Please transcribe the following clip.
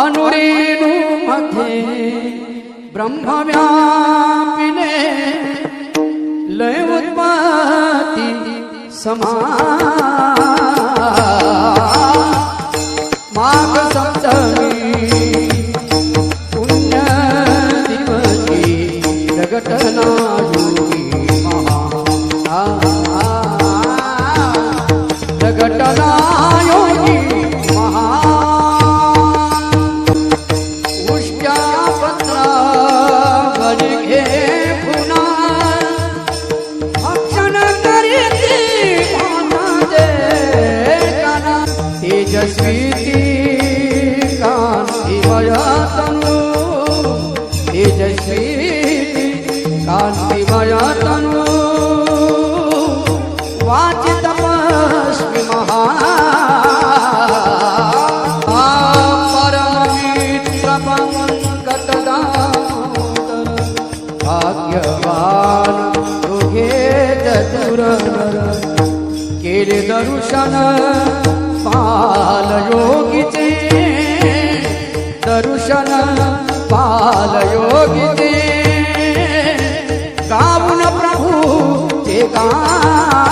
અનુરેનું મથે બ્રહ્મવ્યાપીને લય ઉત્પત્તિ સમા માગ સપ્તમી પુણ્ય દિવસી જગતના યોગી મહા જગતના यशस्वी कांति मया तनु यशस्वी कांति मया तनु महा भाग्यवान तुगे चतुर दर्शन पालयोगिते दर्शन पालयोगिते गावन प्रभु के गा